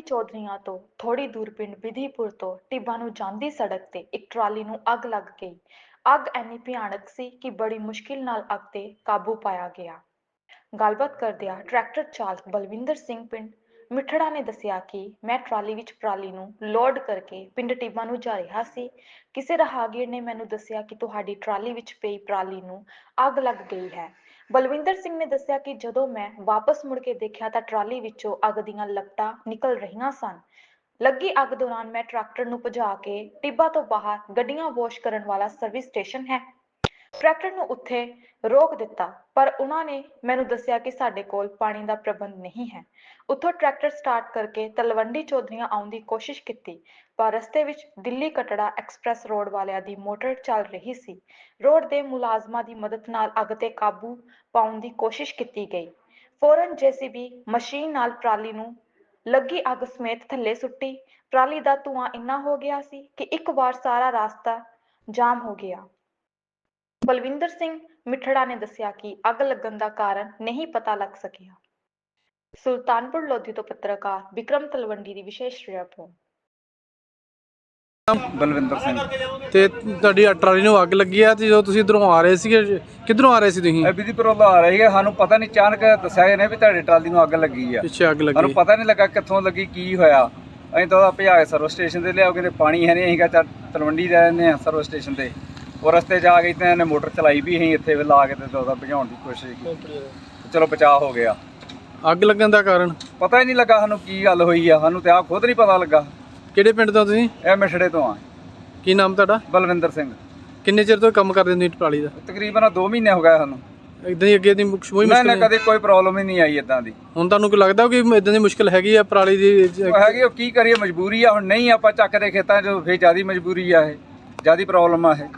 ਚੌਧਰੀਆਂ ਤੋਂ ਥੋੜੀ ਦੂਰ ਪਿੰਡ ਵਿਧੀਪੁਰ ਤੋਂ ਟਿੱਬਾ ਨੂੰ ਜਾਂਦੀ ਸੜਕ ਤੇ ਇੱਕ ਟਰਾਲੀ ਨੂੰ ਅੱਗ ਲੱਗ ਗਈ। ਅੱਗ ਇੰਨੀ ਭਿਆਨਕ ਸੀ ਕਿ ਬੜੀ ਮੁਸ਼ਕਿਲ ਨਾਲ ਅੱਗ ਤੇ ਕਾਬੂ ਪਾਇਆ ਗਿਆ। ਗੱਲਬਾਤ ਕਰਦਿਆਂ ਟਰੈਕਟਰ ਚਾਲਕ ਬਲਵਿੰਦਰ ਸਿੰਘ ਪਿੰਡ ਮਿੱਠੜਾ ਨੇ ਦੱਸਿਆ ਕਿ ਮੈਂ ਟਰਾਲੀ ਵਿੱਚ ਪਰਾਲੀ ਨੂੰ ਲੋਡ ਕਰਕੇ ਪਿੰਡ ਟਿੱਬਾ ਨੂੰ ਜਾ ਰਿਹਾ ਸੀ। ਕਿਸੇ ਰਾਹਗੀਰ ਨੇ ਮੈਨੂੰ ਦੱਸਿਆ ਕਿ ਤੁਹਾਡੀ ਟਰਾਲੀ ਵਿੱਚ ਪਈ ਪਰਾਲੀ ਨੂੰ ਅੱਗ ਲੱਗ ਗਈ ਹੈ। ਬਲਵਿੰਦਰ ਸਿੰਘ ਨੇ ਦੱਸਿਆ ਕਿ ਜਦੋਂ ਮੈਂ ਵਾਪਸ ਮੁੜ ਕੇ ਦੇਖਿਆ ਤਾਂ ਟਰਾਲੀ ਵਿੱਚੋਂ ਅੱਗ ਦੀਆਂ ਲਪਟਾਂ ਨਿਕਲ ਰਹੀਆਂ ਸਨ। ਲੱਗੀ ਅੱਗ ਦੌਰਾਨ ਮੈਂ ਟਰੈਕਟਰ ਨੂੰ ਭਜਾ ਕੇ ਟਿੱਬਾ ਤੋਂ ਬਾਹਰ ਗੱਡੀਆਂ ਵਾਸ਼ ਕਰਨ ਵਾਲਾ ਸਰਵਿਸ ਸਟੇਸ਼ਨ ਹੈ। ਟਰੈਕਟਰ ਨੂੰ ਉੱਥੇ ਰੋਕ ਦਿੱਤਾ, ਪਰ ਉਹਨਾਂ ਨੇ ਮੈਨੂੰ ਦੱਸਿਆ ਕਿ ਸਾਡੇ ਕੋਲ ਪਾਣੀ ਦਾ ਪ੍ਰਬੰਧ ਨਹੀਂ ਹੈ। ਉੱਥੋਂ ਟਰੈਕਟਰ ਸਟਾਰਟ ਕਰਕੇ ਤਲਵੰਡੀ ਚੌਧਰੀਆਂ ਆਉਣ ਦੀ ਕੋਸ਼ਿਸ਼ ਕੀਤੀ, ਪਰ ਰਸਤੇ ਵਿੱਚ ਦਿੱਲੀ ਕਟੜਾ ਐਕਸਪ੍ਰੈਸ ਰੋਡ ਵਾਲਿਆਂ ਦੀ ਮੋਟਰ ਚੱਲ ਰਹੀ ਸੀ। ਰੋਡ ਦੇ ਮੁਲਾਜ਼ਮਾਂ ਦੀ ਮਦਦ ਨਾਲ ਅੱਗ ਤੇ ਕਾਬੂ ਪਾਉਣ ਦੀ ਕੋਸ਼ਿਸ਼ ਕੀਤੀ ਗਈ। ਫੌਰਨ ਜੀਸੀਬੀ ਮਸ਼ੀਨ ਨਾਲ ਪਰਾਲੀ ਨੂੰ ਲੱਗੀ ਅੱਗ ਸਮੇਤ ਥੱਲੇ ਸੁੱਟੀ। ਪਰਾਲੀ ਦਾ ਧੂੰਆਂ ਇੰਨਾ ਹੋ ਗਿਆ ਸੀ ਕਿ ਇੱਕ ਵਾਰ ਸਾਰਾ ਰਾਸਤਾ ਜਾਮ ਹੋ ਗਿਆ। ਬਲਵਿੰਦਰ ਸਿੰਘ ਮਿੱਠੜਾ ਨੇ ਦੱਸਿਆ ਕਿ ਅੱਗ ਲੱਗਣ ਦਾ ਕਾਰਨ ਨਹੀਂ ਪਤਾ ਲੱਗ ਸਕਿਆ। ਸੁਲਤਾਨਪੁਰ ਲੋਧੀ ਤੋਂ ਪੱਤਰਕਾਰ ਵਿਕਰਮ ਤਲਵੰਡੀ ਦੀ ਵਿਸ਼ੇਸ਼ ਰਿਪੋਰਟ। ਬਲਵਿੰਦਰ ਸਿੰਘ। ਤੇ ਤੁਹਾਡੀ ਟਰਾਲੀ ਨੂੰ ਅੱਗ ਲੱਗੀ ਆ ਤੇ ਜਦੋਂ ਤੁਸੀਂ ਇਧਰੋਂ ਆ ਰਹੇ ਸੀਗੇ ਕਿੱਧਰੋਂ ਆ ਰਹੇ ਸੀ ਤੁਸੀਂ? ਵਿਧੀਪੁਰ ਵੱਲੋਂ ਆ ਰਹੀ ਹੈ ਸਾਨੂੰ ਪਤਾ ਨਹੀਂ ਅਚਾਨਕ ਦੱਸਿਆ ਇਹਨੇ ਵੀ ਤੁਹਾਡੀ ਟਰਾਲੀ ਨੂੰ ਅੱਗ ਲੱਗੀ ਆ। ਪਿੱਛੇ ਅੱਗ ਸਾਨੂੰ ਲੱਗੀ ਪਤਾ ਨਹੀਂ ਲੱਗਾ ਕਿੱਥੋਂ ਲੱਗੀ ਕੀ ਹੋਇਆ। ਅਸੀਂ ਤਾਂ ਭਜਾ ਕੇ ਸਰਵਿਸ ਸਟੇਸ਼ਨ ਤੇ ਲਿਆਓ ਕਿਤੇ ਪਾਣੀ ਹੈ ਨਹੀਂ ਅਸੀਂ ਕਿਹਾ ਚੱਲ ਤਲਵੰਡੀ ਰਹਿ ਜਾਂਦੇ ਆ ਸਰਵਿਸ ਸਟੇਸ਼ਨ ਤੇ। ਉਹ ਰਸਤੇ 'ਚ ਆ ਗਈ ਤੇ ਇਹਨੇ ਮੋਟਰ ਚਲਾਈ ਵੀ ਅਸੀਂ ਇੱਥੇ ਲਾ ਕੇ ਤੇ ਉਹਦਾ ਭਜਾਉਣ ਦੀ ਕੋਸ਼ਿਸ਼ ਕੀਤੀ। ਚਲੋ ਬਚਾਅ ਹੋ ਗਿਆ। ਅੱਗ ਲੱਗਣ ਦਾ ਕਾਰਨ? ਪਤਾ ਹੀ ਨਹੀਂ ਲੱਗਾ ਸਾਨੂੰ ਕੀ ਗੱਲ ਹੋਈ ਆ ਸਾਨੂੰ ਤੇ ਆ ਖੁਦ ਨਹੀਂ ਪਤਾ ਲੱਗਾ। ਕਿਹੜੇ ਪਿੰਡ ਤੋਂ ਤੁਸੀਂ? ਇਹ ਮਿਛੜੇ ਤੋਂ ਆ। ਕੀ ਨਾਮ ਤੁਹਾਡਾ? ਬਲਵਿੰਦਰ ਸਿੰਘ। ਕਿੰਨੇ ਚਿਰ ਤੋਂ ਕੰਮ ਕਰਦੇ ਹੋ ਤੁਸੀਂ ਟਰਾਲੀ ਦਾ? ਤਕਰੀਬਨ 2 ਮਹੀਨੇ ਹੋ ਗਏ ਸਾਨੂੰ। ਇਦਾਂ ਹੀ ਅੱਗੇ ਦੀ ਨਾ ਮੁਸ਼ਕਲ ਨਾ ਨਹੀਂ? ਕਦੇ ਕੋਈ ਪ੍ਰੋਬਲਮ ਹੀ ਨਹੀਂ ਆਈ ਇਦਾਂ ਦੀ। ਹੁਣ ਤੁਹਾਨੂੰ ਕੀ ਲੱਗਦਾ ਕਿ ਇਦਾਂ ਦੀ ਮੁਸ਼ਕਲ ਹੈਗੀ ਆ ਪਰਾਲੀ ਦੀ? ਹੈਗੀ ਉਹ ਕੀ ਕਰੀਏ ਮਜਬੂਰੀ ਆ। ਹੁਣ ਨਹੀਂ ਆਪਾਂ ਚੱਕਦੇ ਖੇਤਾਂ 'ਚ ਫੇਰ ਜਿਆਦੀ ਮਜਬੂਰੀ ਆ ਇਹ। ਜਿਆਦੀ ਪ੍ਰੋਬਲਮ ਆ ਇਹ।